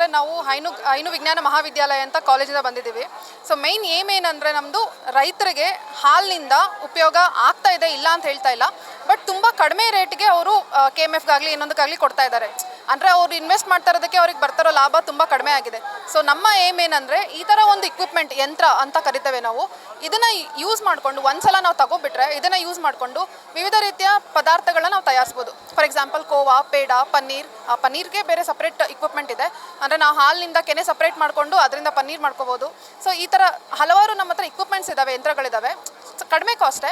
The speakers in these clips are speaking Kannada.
ಏನಂದರೆ ನಾವು ಹೈನು ಹೈನು ವಿಜ್ಞಾನ ಮಹಾವಿದ್ಯಾಲಯ ಅಂತ ಕಾಲೇಜಿಂದ ಬಂದಿದ್ದೀವಿ. ಸೊ ಮೈನ್ ಏಮ್ ಏನಂದರೆ ನಮ್ಮದು ರೈತರಿಗೆ ಹಾಲಿನಿಂದ ಉಪಯೋಗ ಆಗ್ತಾ ಇದೆ, ಇಲ್ಲ ಅಂತ ಹೇಳ್ತಾ ಇಲ್ಲ. ಬಟ್ ತುಂಬ ಕಡಿಮೆ ರೇಟ್ಗೆ ಅವರು ಕೆ ಎಂ ಎಫ್ಗಾಗಲಿ ಇನ್ನೊಂದಕ್ಕಾಗಲಿ ಕೊಡ್ತಾ ಇದ್ದಾರೆ. ಅಂದರೆ ಅವ್ರು ಇನ್ವೆಸ್ಟ್ ಮಾಡ್ತಾ ಇರೋದಕ್ಕೆ ಅವ್ರಿಗೆ ಬರ್ತಾರೋ ಲಾಭ ತುಂಬ ಕಡಿಮೆ ಆಗಿದೆ. ಸೊ ನಮ್ಮ ಏಮ್ ಏನಂದರೆ ಈ ಥರ ಒಂದು ಇಕ್ವಿಪ್ಮೆಂಟ್ ಯಂತ್ರ ಅಂತ ಕರಿತೇವೆ ನಾವು. ಇದನ್ನು ಯೂಸ್ ಮಾಡಿಕೊಂಡು ಒಂದ್ಸಲ ನಾವು ತಗೋಬಿಟ್ರೆ ಇದನ್ನು ಯೂಸ್ ಮಾಡಿಕೊಂಡು ವಿವಿಧ ರೀತಿಯ ಪದಾರ್ಥಗಳನ್ನ ನಾವು ತಯಾರಿಸ್ಬೋದು. ಫಾರ್ ಎಕ್ಸಾಂಪಲ್ ಕೋವಾ, ಪೇಡ, ಪನ್ನೀರ್, ಆ ಪನ್ನೀರ್ಗೆ ಬೇರೆ ಸಪ್ರೇಟ್ ಇಕ್ವಿಪ್ಮೆಂಟ್ ಇದೆ. ಅಂದರೆ ನಾವು ಹಾಲಿನಿಂದ ಕೆನೆ ಸಪ್ರೇಟ್ ಮಾಡಿಕೊಂಡು ಅದರಿಂದ ಪನ್ನೀರ್ ಮಾಡ್ಕೋಬೋದು. ಸೊ ಈ ಥರ ಹಲವಾರು ನಮ್ಮ ಹತ್ರ ಇಕ್ವಿಪ್ಮೆಂಟ್ಸ್ ಇದ್ದಾವೆ ಯಂತ್ರಗಳಿದ್ದಾವೆ ಕಡಿಮೆ ಕಾಸ್ಟೇ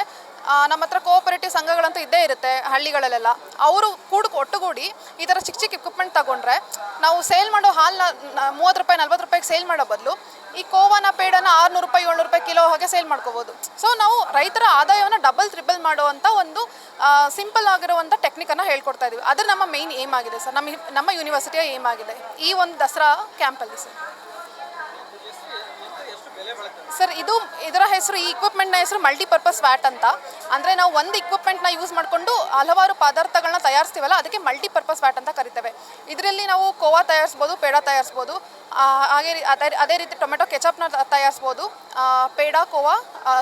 ನಮ್ಮ ಹತ್ರ ಕೋಆಪರೇಟಿವ್ ಸಂಘಗಳಂತೂ ಇದ್ದೇ ಇರುತ್ತೆ ಹಳ್ಳಿಗಳಲ್ಲೆಲ್ಲ. ಅವರು ಕೂಡ ಒಟ್ಟುಗೂಡಿ ಈ ಥರ ಚಿಕ್ಕ ಚಿಕ್ಕ ಇಕ್ವಿಪ್ಮೆಂಟ್ ತಗೊಂಡ್ರೆ ನಾವು ಸೇಲ್ ಮಾಡೋ ಹಾಲನ್ನ ಮೂವತ್ತು ರೂಪಾಯಿ, ನಲ್ವತ್ತು ರೂಪಾಯಿಗೆ ಸೇಲ್ ಮಾಡೋ ಬದಲು ಈ ಕೋವನ ಪೇಡನ ಆರುನೂರು ರೂಪಾಯಿ, ಏಳ್ನೂರು ರೂಪಾಯಿ ಕಿಲೋ ಹಾಗೆ ಸೇಲ್ ಮಾಡ್ಕೋಬೋದು. ಸೊ ನಾವು ರೈತರ ಆದಾಯವನ್ನು ಡಬಲ್ ತ್ರಿಬಲ್ ಮಾಡುವಂಥ ಒಂದು ಸಿಂಪಲ್ ಆಗಿರುವಂಥ ಟೆಕ್ನಿಕನ್ನು ಹೇಳ್ಕೊಡ್ತಾ ಇದ್ದೀವಿ ಅದು ನಮ್ಮ ಮೇಯ್ನ್ ಏಮ್ ಆಗಿದೆ ಸರ್. ನಮ್ಮ ನಮ್ಮ ಯೂನಿವರ್ಸಿಟಿಯ ಏಮ್ ಆಗಿದೆ. ಈ ಒಂದು ದಸರಾ ಕ್ಯಾಂಪಲ್ಲಿ ಸರ್. ಸರ್, ಇದು ಇದರ ಹೆಸರು, ಈ ಇಕ್ವಿಪ್ಮೆಂಟ್ನ ಹೆಸರು ಮಲ್ಟಿಪರ್ಪಸ್ ವ್ಯಾಟ್ ಅಂತ. ಅಂದರೆ ನಾವು ಒಂದು ಇಕ್ವಿಪ್ಮೆಂಟ್ನ ಯೂಸ್ ಮಾಡಿಕೊಂಡು ಹಲವಾರು ಪದಾರ್ಥಗಳನ್ನ ತಯಾರಿಸ್ತೀವಲ್ಲ, ಅದಕ್ಕೆ ಮಲ್ಟಿಪರ್ಪಸ್ ವ್ಯಾಟ್ ಅಂತ ಕರಿತೇವೆ. ಇದರಲ್ಲಿ ನಾವು ಕೋವಾ ತಯಾರಿಸ್ಬೋದು, ಪೇಡ ತಯಾರಿಸ್ಬೋದು. ಹಾಗೆ ಅದೇ ಅದೇ ರೀತಿ ಟೊಮೆಟೊ ಕೆಚಪ್ನ ತಯಾರಿಸ್ಬೋದು. ಪೇಡ ಕೋವಾ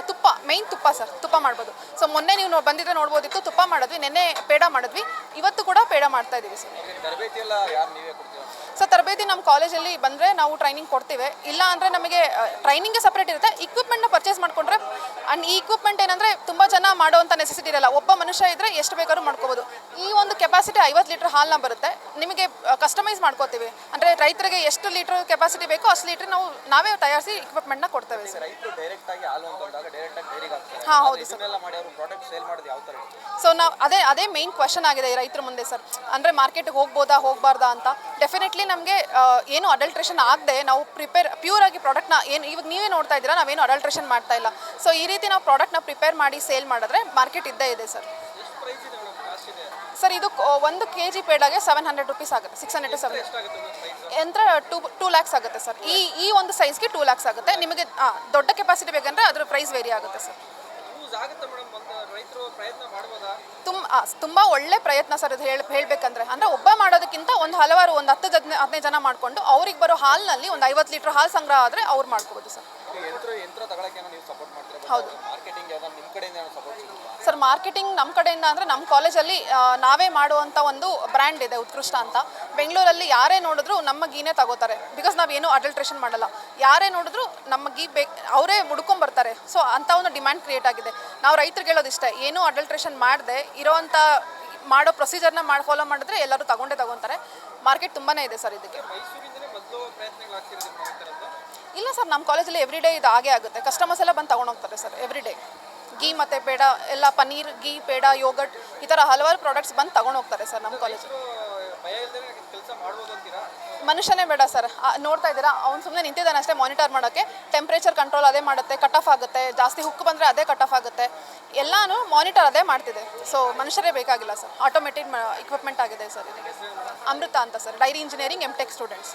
ತುಪ್ಪ ಮೇಯ್ನ್ ತುಪ್ಪ ಸರ್ ತುಪ್ಪ ಮಾಡ್ಬೋದು. ಸೊ ಮೊನ್ನೆ ನೀವು ನೋಡಿ ಬಂದಿದ್ರೆ ನೋಡ್ಬೋದಿತ್ತು ತುಪ್ಪ ಮಾಡಿದ್ವಿ ನೆನ್ನೆ ಪೇಡ ಮಾಡಿದ್ವಿ ಇವತ್ತು ಕೂಡ ಪೇಡ ಮಾಡ್ತಾ ಇದ್ದೀವಿ ಸರ್. ತರಬೇತಿ ಎಲ್ಲ ಯಾರು ನೀವೇ ಕೊಡ್ತೀರಾ? ಸೊ ತರಬೇತಿ ನಮ್ಮ ಕಾಲೇಜಲ್ಲಿ ಬಂದರೆ ನಾವು ಟ್ರೈನಿಂಗ್ ಕೊಡ್ತೀವಿ. ಇಲ್ಲ ಅಂದರೆ ನಮಗೆ ಟ್ರೈನಿಂಗ್ಗೆ ಸಪ್ರೇಟ್ ಇರುತ್ತೆ. ಇಕ್ವಿಪ್ಮೆಂಟ್ನ ಪರ್ಚೇಸ್ ಮಾಡಿಕೊಂಡ್ರೆ ಆ್ಯಂಡ್ ಈ ಇಕ್ವಿಪ್ಮೆಂಟ್ ಏನಂದರೆ ತುಂಬ ಜನ ಮಾಡುವಂಥ ನೆಸೆಸಿಟಿ ಇರಲ್ಲ. ಒಬ್ಬ ಮನುಷ್ಯ ಇದ್ದರೆ ಎಷ್ಟು ಬೇಕಾದ್ರೂ ಮಾಡ್ಕೋಬೋದು. ಈ ಒಂದು ಕೆಪಾಸಿಟಿ ಐವತ್ತು ಲೀಟ್ರ್ ಹಾಲ್ನ ಬರುತ್ತೆ. ನಿಮಗೆ ಕಸ್ಟಮೈಸ್ ಮಾಡ್ಕೋತೀವಿ. ಅಂದರೆ ರೈತರಿಗೆ ಎಷ್ಟು ಲೀಟ್ರ್ ಕೆಪಾಸಿಟಿ ಬೇಕೋ ಅಷ್ಟು ಲೀಟ್ರ್ ನಾವು ನಾವೇ ತಯಾರಿಸಿ ಇಕ್ವಿಪ್ಮೆಂಟ್ನ ಕೊಡ್ತೇವೆ ಸರ್ ರೈತರು ಡೈರೆಕ್ಟ್ ಆಗಿ ಹಾಲು ಅಂತಂದಾಗ ಡೈರೆಕ್ಟ್ ಆಗಿ ಡೈರಿಗೆ ಹಾಕ್ತಾರೆ. ಹಾಂ ಹೌದು ಸರ್ ಇದನ್ನೆಲ್ಲ ಮಾಡಿ ಅವರು ಪ್ರಾಡಕ್ಟ್ ಸೇಲ್ ಮಾಡೋದು ಯಾವ ಥರ ಇರುತ್ತೆ? ಸೊ ನಾವು ಅದೇ ಅದೇ ಮೇನ್ ಕ್ವಶನ್ ಆಗಿದೆ ಈ ರೈತರ ಮುಂದೆ ಸರ್ ಅಂದರೆ ಮಾರ್ಕೆಟ್ಗೆ ಹೋಗ್ಬೋದಾ ಹೋಗ್ಬಾರ್ದಾ ಅಂತ. ಡೆಫಿನೆಟ್ಲಿ ನಮಗೆ ಏನು ಅಡಲ್ಟ್ರೇಷನ್ ಆಗದೆ ನಾವು ಪ್ರಿಪೇರ್ ಪ್ಯೂರ್ ಆಗಿ ಪ್ರಾಡಕ್ಟ್ನ ಏನು ಇವಾಗ ನೀವೇ ನೋಡ್ತಾ ಇದ್ದೀರಾ ನಾವೇನು ಅಡಲ್ಟ್ರೇಷನ್ ಮಾಡ್ತಾ ಇಲ್ಲ. ಸೊ ಈ ರೀತಿ ನಾವು ಪ್ರಾಡಕ್ಟ್ನ ಪ್ರಿಪೇರ್ ಮಾಡಿ ಸೇಲ್ ಮಾಡಿದ್ರೆ ಮಾರ್ಕೆಟ್ ಇದ್ದೇ ಇದೆ ಸರ್ ಸರ್ ಇದು ಒಂದು ಕೆ ಜಿ ಪೇಡಾಗೆ ಸೆವೆನ್ ಹಂಡ್ರೆಡ್ ರುಪೀಸ್ ಆಗುತ್ತೆ ಸಿಕ್ಸ್ ಹಂಡ್ರೆಡ್ ಟು ಸೆವೆನ್ ಯಂತ್ರ ಟೂ ಟೂ ಲ್ಯಾಕ್ಸ್ ಆಗುತ್ತೆ ಸರ್. ಈ ಈ ಒಂದು ಸೈಜ್ಗೆ ಟೂ ಲ್ಯಾಕ್ಸ್ ಆಗುತ್ತೆ. ನಿಮಗೆ ದೊಡ್ಡ ಕೆಪಾಸಿಟಿ ಬೇಕಂದ್ರೆ ಅದ್ರ ಪ್ರೈಸ್ ವೇರಿ ಆಗುತ್ತೆ ಸರ್. ತುಂಬ ತುಂಬ ಒಳ್ಳೆ ಪ್ರಯತ್ನ ಸರ್ ಅದು ಹೇಳಿ ಹೇಳಬೇಕಂದ್ರೆ. ಅಂದರೆ ಒಬ್ಬ ಮಾಡೋದಕ್ಕಿಂತ ಒಂದು ಹಲವಾರು ಒಂದು ಹತ್ತು ಜನ ಹದಿನೈದು ಜನ ಮಾಡಿಕೊಂಡು ಅವ್ರಿಗೆ ಬರೋ ಹಾಲಿನಲ್ಲಿ ಒಂದು ಐವತ್ತು ಲೀಟ್ರ್ ಹಾಲು ಸಂಗ್ರಹ ಆದರೆ ಅವ್ರು ಮಾಡ್ಕೋಬೋದು ಸರ್. ಹೌದು. ಸರ್ ಮಾರ್ಕೆಟಿಂಗ್ ನಮ್ಮ ಕಡೆಯಿಂದ ಅಂದರೆ ನಮ್ಮ ಕಾಲೇಜಲ್ಲಿ ನಾವೇ ಮಾಡುವಂಥ ಒಂದು ಬ್ರ್ಯಾಂಡ್ ಇದೆ ಉತ್ಕೃಷ್ಟ ಅಂತ. ಬೆಂಗಳೂರಲ್ಲಿ ಯಾರೇ ನೋಡಿದ್ರು ನಮ್ಮ ಗೀನೇ ತಗೋತಾರೆ. ಬಿಕಾಸ್ ನಾವೇನು ಅಡಲ್ಟ್ರೇಷನ್ ಮಾಡಲ್ಲ. ಯಾರೇ ನೋಡಿದ್ರು ನಮ್ಮ ಗೀ ಬೇಕು ಅವರೇ ಹುಡ್ಕೊಂಬರ್ತಾರೆ. ಸೊ ಅಂಥ ಒಂದು ಡಿಮ್ಯಾಂಡ್ ಕ್ರಿಯೇಟ್ ಆಗಿದೆ. ನಾವು ರೈತರಿಗೆ ಹೇಳೋದಿಷ್ಟೇ ಏನೂ ಅಡಲ್ಟ್ರೇಷನ್ ಮಾಡದೆ ಇರೋವಂಥ ಮಾಡೋ ಪ್ರೊಸೀಜರ್ನ ಮಾಡಿ ಫಾಲೋ ಮಾಡಿದ್ರೆ ಎಲ್ಲರೂ ತಗೊಂಡೇ ತಗೊತಾರೆ. ಮಾರ್ಕೆಟ್ ತುಂಬಾ ಇದೆ ಸರ್ ಇದಕ್ಕೆ. ಇಲ್ಲ ಸರ್ ನಮ್ಮ ಕಾಲೇಜಲ್ಲಿ ಎವ್ರಿ ಡೇ ಇದು ಆಗೇ ಆಗುತ್ತೆ. ಕಸ್ಟಮರ್ಸ್ ಎಲ್ಲ ಬಂದು ತಗೊಂಡೋಗ್ತಾರೆ ಸರ್ ಎವ್ರಿ ಡೇ ಗೀ ಮತ್ತು ಪೇಡ ಎಲ್ಲ ಪನೀರ್ ಗೀ ಪೇಡ ಯೋಗಟ್ ಈ ಥರ ಹಲವಾರು ಪ್ರಾಡಕ್ಟ್ಸ್ ಬಂದು ತಗೊಂಡು ಹೋಗ್ತಾರೆ ಸರ್ ನಮ್ಮ ಕಾಲೇಜ್. ಭಯ ಇಲ್ಲದೆ ಕೆಲಸ ಮಾಡ್ಬೋದು ಅಂತೀರಾ? ಮನುಷ್ಯನೇ ಬೇಡ ಸರ್. ನೋಡ್ತಾ ಇದ್ದೀರಾ ಅವ್ನು ಸುಮ್ಮನೆ ನಿಂತಿದ್ದಾನೆ ಅಷ್ಟೇ ಮಾನಿಟರ್ ಮಾಡೋಕ್ಕೆ ಟೆಂಪ್ರೇಚರ್ ಕಂಟ್ರೋಲ್ ಅದೇ ಮಾಡುತ್ತೆ ಕಟ್ ಆಫ್ ಆಗುತ್ತೆ ಜಾಸ್ತಿ ಹುಕ್ ಬಂದರೆ ಅದೇ ಕಟ್ ಆಫ್ ಆಗುತ್ತೆ. ಎಲ್ಲಾನು ಮಾನಿಟರ್ ಅದೇ ಮಾಡ್ತಿದೆ. ಸೊ ಮನುಷ್ಯರೇ ಬೇಕಾಗಿಲ್ಲ ಸರ್. ಆಟೋಮೆಟಿಕ್ ಇಕ್ವಿಪ್ಮೆಂಟ್ ಆಗಿದೆ ಸರ್ ಅಮೃತ ಅಂತ sir dairy engineering M tech students